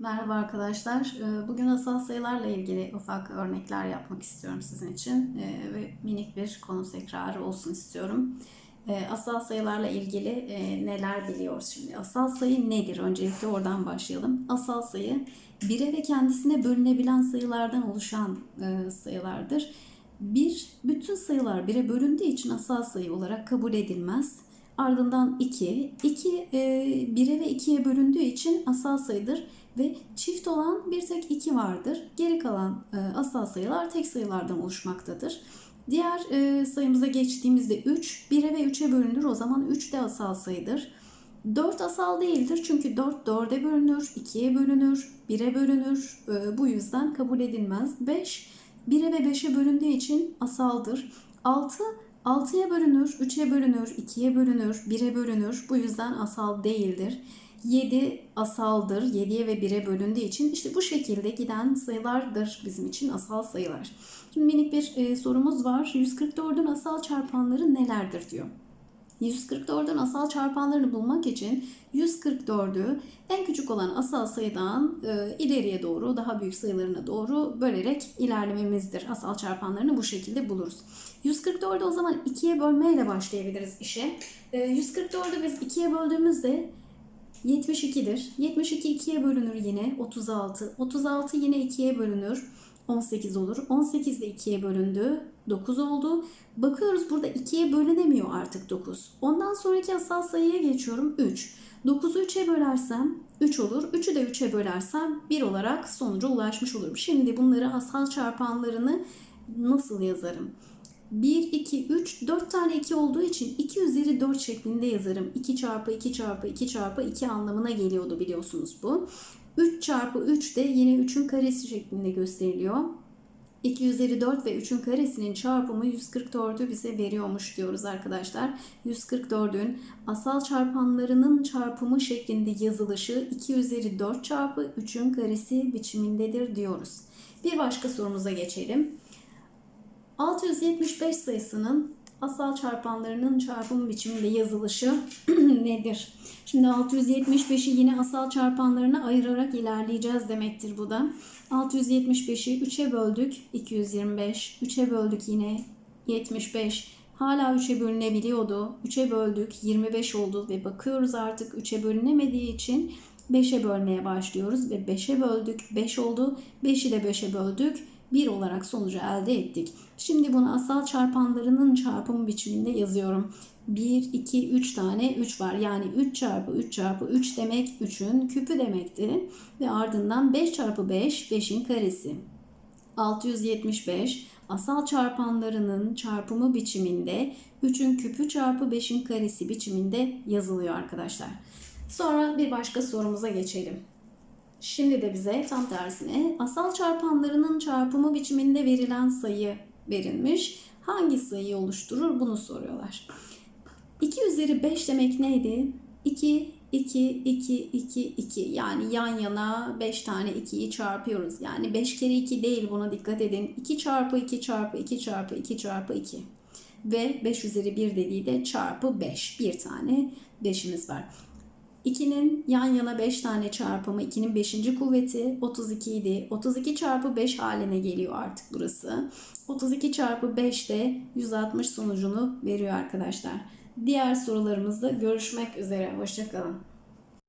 Merhaba arkadaşlar. Ee, Bugün asal sayılarla ilgili ufak örnekler yapmak istiyorum sizin için Ee, ve minik bir konu tekrarı olsun istiyorum. Ee, Asal sayılarla ilgili e, neler biliyoruz şimdi? Asal sayı nedir? Öncelikle oradan başlayalım. Asal sayı bire ve kendisine bölünebilen sayılardan oluşan e, sayılardır. Bir, bütün sayılar bire bölündüğü için asal sayı olarak kabul edilmez. Ardından 2. 2 1'e ve 2'ye bölündüğü için asal sayıdır ve çift olan bir tek 2 vardır. Geri kalan e, asal sayılar tek sayılardan oluşmaktadır. Diğer e, sayımıza geçtiğimizde 3 1'e ve 3'e bölünür. O zaman 3 de asal sayıdır. 4 asal değildir çünkü 4 4'e bölünür, 2'ye bölünür, 1'e bölünür. E, bu yüzden kabul edilmez. 5 1'e ve 5'e bölündüğü için asaldır. 6 6'ya bölünür, 3'e bölünür, 2'ye bölünür, 1'e bölünür. Bu yüzden asal değildir. 7 asaldır. 7'ye ve 1'e bölündüğü için işte bu şekilde giden sayılardır bizim için asal sayılar. Şimdi minik bir e, sorumuz var. 144'ün asal çarpanları nelerdir diyor. 144'ün asal çarpanlarını bulmak için 144'ü en küçük olan asal sayıdan e, ileriye doğru daha büyük sayılarına doğru bölerek ilerlememizdir. Asal çarpanlarını bu şekilde buluruz. 144'ü o zaman 2'ye bölmeyle başlayabiliriz işe. E, 144'ü biz 2'ye böldüğümüzde 72'dir. 72 2'ye bölünür yine 36. 36 yine 2'ye bölünür 18 olur. 18 de 2'ye bölündü 9 oldu. Bakıyoruz burada 2'ye bölünemiyor artık 9. Ondan sonraki asal sayıya geçiyorum 3. 9'u 3'e bölersem 3 olur. 3'ü de 3'e bölersem 1 olarak sonuca ulaşmış olurum. Şimdi bunları asal çarpanlarını nasıl yazarım? 1, 2, 3, 4 tane 2 olduğu için 2 üzeri 4 şeklinde yazarım. 2 çarpı 2 çarpı 2 çarpı 2 anlamına geliyordu biliyorsunuz bu. 3 çarpı 3 de yine 3'ün karesi şeklinde gösteriliyor. 2 üzeri 4 ve 3'ün karesinin çarpımı 144'ü bize veriyormuş diyoruz arkadaşlar. 144'ün asal çarpanlarının çarpımı şeklinde yazılışı 2 üzeri 4 çarpı 3'ün karesi biçimindedir diyoruz. Bir başka sorumuza geçelim. 675 sayısının asal çarpanlarının çarpım biçiminde yazılışı nedir? Şimdi 675'i yine asal çarpanlarına ayırarak ilerleyeceğiz demektir bu da. 675'i 3'e böldük 225, 3'e böldük yine 75. Hala 3'e bölünebiliyordu. 3'e böldük 25 oldu ve bakıyoruz artık 3'e bölünemediği için 5'e bölmeye başlıyoruz ve 5'e böldük 5 oldu. 5'i de 5'e böldük 1 olarak sonucu elde ettik. Şimdi bunu asal çarpanlarının çarpım biçiminde yazıyorum. 1, 2, 3 tane 3 var. Yani 3 çarpı 3 çarpı 3 demek 3'ün küpü demekti. Ve ardından 5 çarpı 5, 5'in karesi. 675 asal çarpanlarının çarpımı biçiminde 3'ün küpü çarpı 5'in karesi biçiminde yazılıyor arkadaşlar. Sonra bir başka sorumuza geçelim. Şimdi de bize tam tersine asal çarpanlarının çarpımı biçiminde verilen sayı verilmiş. Hangi sayıyı oluşturur bunu soruyorlar. 2 üzeri 5 demek neydi? 2, 2, 2, 2, 2 yani yan yana 5 tane 2'yi çarpıyoruz. Yani 5 kere 2 değil buna dikkat edin. 2 çarpı 2 çarpı 2 çarpı 2 çarpı 2 ve 5 üzeri 1 dediği de çarpı 5. Bir tane 5'imiz var. 2'nin yan yana 5 tane çarpımı 2'nin 5. kuvveti 32 idi. 32 çarpı 5 haline geliyor artık burası. 32 çarpı 5 de 160 sonucunu veriyor arkadaşlar. Diğer sorularımızda görüşmek üzere. Hoşçakalın.